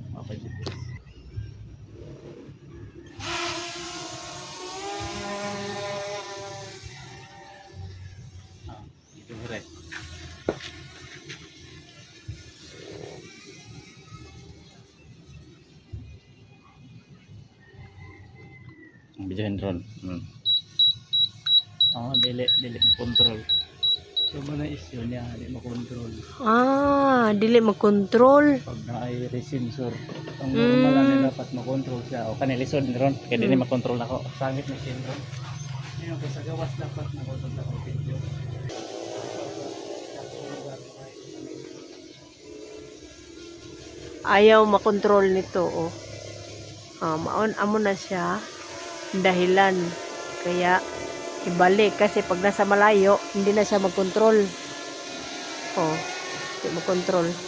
pa. Mapa GPS. Ah, ito. Ang bidyohin drone. Hmm. Oo, dili, dili control. So, mo na issue niya, di makontrol. Ah, dili mag-control. Pag na-ay sensor, ang Mm. normal lang na dapat makontrol siya. O kanilisod ni Ron, kaya di Mm. makontrol ako. Sangit na siya Ron. Ngayon ko sa gawas dapat makontrol ako video. Ayaw makontrol nito, oh. Ah, maon amo na siya dahilan kaya ibalik kasi pag nasa malayo hindi na siya magkontrol. Oh, máximo control.